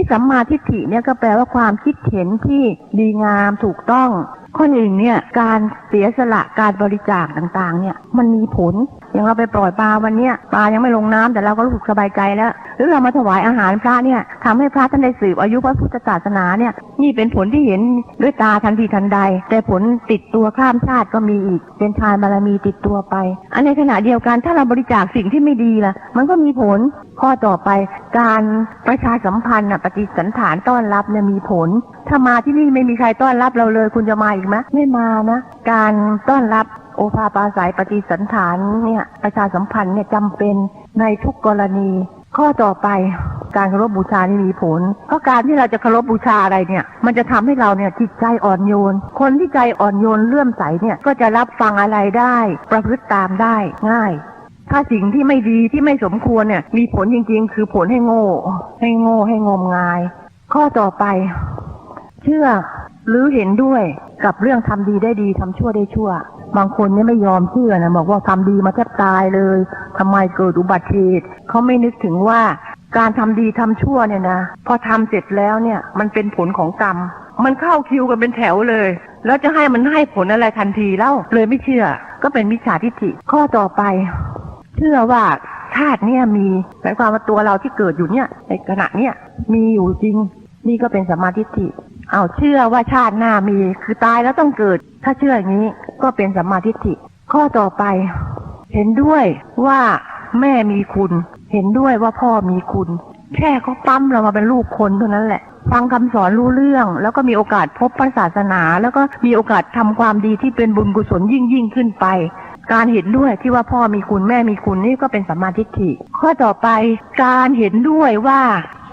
นี่สัมมาทิฏฐิเนี่ยก็แปลว่าความคิดเห็นที่ดีงามถูกต้องข้อหนึ่งเนี่ยการเสียสละการบริจาคต่างๆเนี่ยมันมีผลอย่างเราไปปล่อยปลาวันเนี้ยปลายังไม่ลงน้ำแต่เราก็รู้สึกสบายใจแล้ว หรือเรามาถวายอาหารพระเนี่ยทำให้พระท่านได้สืบอายุพระพุทธศาสนาเนี่ยนี่เป็นผลที่เห็นด้วยตาทันทีทันใด แต่ผลติดตัวข้ามชาติก็มีอีก เป็นทานบารมีติดตัวไป อันในขณะเดียวกันถ้าเราบริจาคสิ่งที่ไม่ดีล่ะ มันก็มีผลข้อต่อไปการประชาสัมพันธ์ปฏิสันฐานต้อนรับเนี่ยมีผล ถ้ามาที่นี่ไม่มีใครต้อนรับเราเลย คุณจะมาอีกไหมไม่มานะ การต้อนรับ โอภาปาสายปฏิสันฐานเนี่ยประชาสัมพันธ์เนี่ยจำเป็นในทุกกรณี ข้อต่อไปการเคารพบูชานี่มีผล เพราะการที่เราจะเคารพบูชาอะไรเนี่ย มันจะทำให้เราเนี่ยจิตใจอ่อนโยน คนที่ใจอ่อนโยนเลื่อมใสเนี่ยก็จะรับฟังอะไรได้ ประพฤติตามได้ง่าย ถ้าสิ่งที่ไม่ดีที่ไม่สมควรเนี่ย มีผลจริงๆ คือผลให้โง่ ให้โง่ให้งมงาย ข้อต่อไป เชื่อหรือเห็นด้วยกับเรื่องทำดีได้ดีทำชั่วได้ชั่ว บางคนนี่ไม่ยอมเชื่อนะบอกว่าทำดีมาแทบตายเลยทำไมเกิดอุบัติเหตุเขาไม่นึกถึงว่าการทำดีทำชั่วเนี่ยนะพอทำเสร็จแล้วเนี่ยมันเป็นผลของกรรม มันเข้าคิวกันเป็นแถวเลย แล้วจะให้มันให้ผลอะไรทันทีเล่าเลยไม่เชื่อ ก็เป็นมิจฉาทิฏฐิข้อต่อไป เชื่อว่าชาติเนี่ยมีหมายความว่าตัวเราที่เกิดอยู่เนี่ยในขณะเนี่ยมีอยู่จริง นี่ก็เป็นสมาธิฏฐิ เอาเชื่อว่าชาติหน้ามี คือตายแล้วต้องเกิด ถ้าเชื่ออย่างนี้ก็เป็นสัมมาทิฏฐิ ข้อต่อไป เห็นด้วยว่าแม่มีคุณ เห็นด้วยว่าพ่อมีคุณ แค่เขาปั้มเรามาเป็นลูกคนเท่านั้นแหละ ฟังคำสอนรู้เรื่อง แล้วก็มีโอกาสพบพระศาสนา แล้วก็มีโอกาสทำความดีที่เป็นบุญกุศลยิ่งยิ่งขึ้นไปการเห็นด้วยที่ว่าพ่อมีคุณแม่มีคุณนี่ก็เป็นสัมมาทิฏฐิ ข้อต่อไปการเห็นด้วยว่า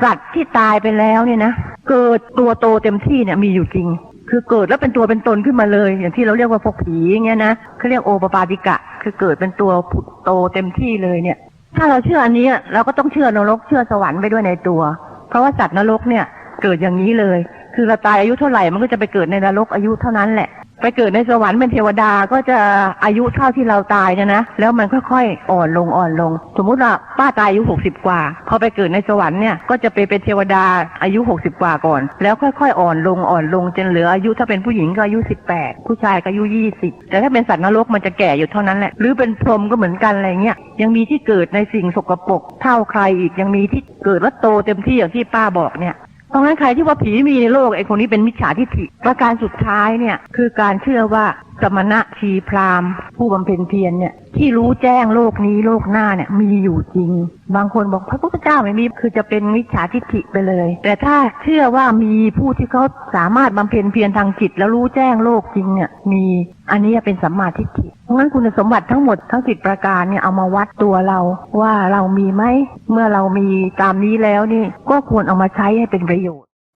สัตว์ที่ตายไปแล้วเนี่ยนะ เกิดตัวโตเต็มที่เนี่ยมีอยู่จริง คือเกิดแล้วเป็นตัวเป็นตนขึ้นมาเลย อย่างที่เราเรียกว่าพวกผีเงี้ยนะเขาเรียกโอปปาติกะ คือเกิดเป็นตัวผุดโตเต็มที่เลยเนี่ย ถ้าเราเชื่ออันนี้เราก็ต้องเชื่อนรกเชื่อสวรรค์ไปด้วยในตัว เพราะว่าสัตว์นรกเนี่ยเกิดอย่างนี้เลย คือเราตายอายุเท่าไหร่มันก็จะไปเกิดในนรกอายุเท่านั้นแหละ ไปเกิดในสวรรค์เป็นเทวดาก็จะอายุเท่าที่เราตายเนี่ยนะ แล้วมันค่อยๆอ่อนลงอ่อนลง สมมุติว่าป้าตายอายุหกสิบกว่า พอไปเกิดในสวรรค์เนี่ยก็จะไปเป็นเทวดาอายุหกสิบกว่าก่อน แล้วค่อยๆอ่อนลงอ่อนลงจนเหลืออายุถ้าเป็นผู้หญิงก็อายุสิบแปดผู้ชายก็อายุยี่สิบแต่ถ้าเป็นสัตว์นรกมันจะแก่อยู่เท่านั้นแหละหรือเป็นพรหมก็เหมือนกันอะไรเงี้ยยังมีที่เกิดในสิ่งสกปรกเท่าใครอีกยังมีที่เกิดแล้วโตเต็มที่อย่างที่ป้าบอกเนี่ย เพราะงั้นใครที่ว่าผีมีในโลกไอ้คนนี้เป็นมิจฉาทิฏฐิประการสุดท้ายเนี่ยคือการเชื่อว่า สมณะชีพราหมณ์ ผู้บำเพ็ญเพียรเนี่ยที่รู้แจ้งโลกนี้โลกหน้าเนี่ยมีอยู่จริง บางคนบอกพระพุทธเจ้าไม่มีคือจะเป็นมิจฉาทิฏฐิไปเลย แต่ถ้าเชื่อว่ามีผู้ที่เขาสามารถบำเพ็ญเพียรทางจิต แล้วรู้แจ้งโลกจริงเนี่ยมีอันนี้เป็นสัมมาทิฏฐิเพราะงั้นคุณสมบัติทั้งหมดทั้งสิบประการเนี่ยเอามาวัดตัวเราว่าเรามีไหมเมื่อเรามีตามนี้แล้วนี่ก็ควรเอามาใช้ให้เป็นประโยชน์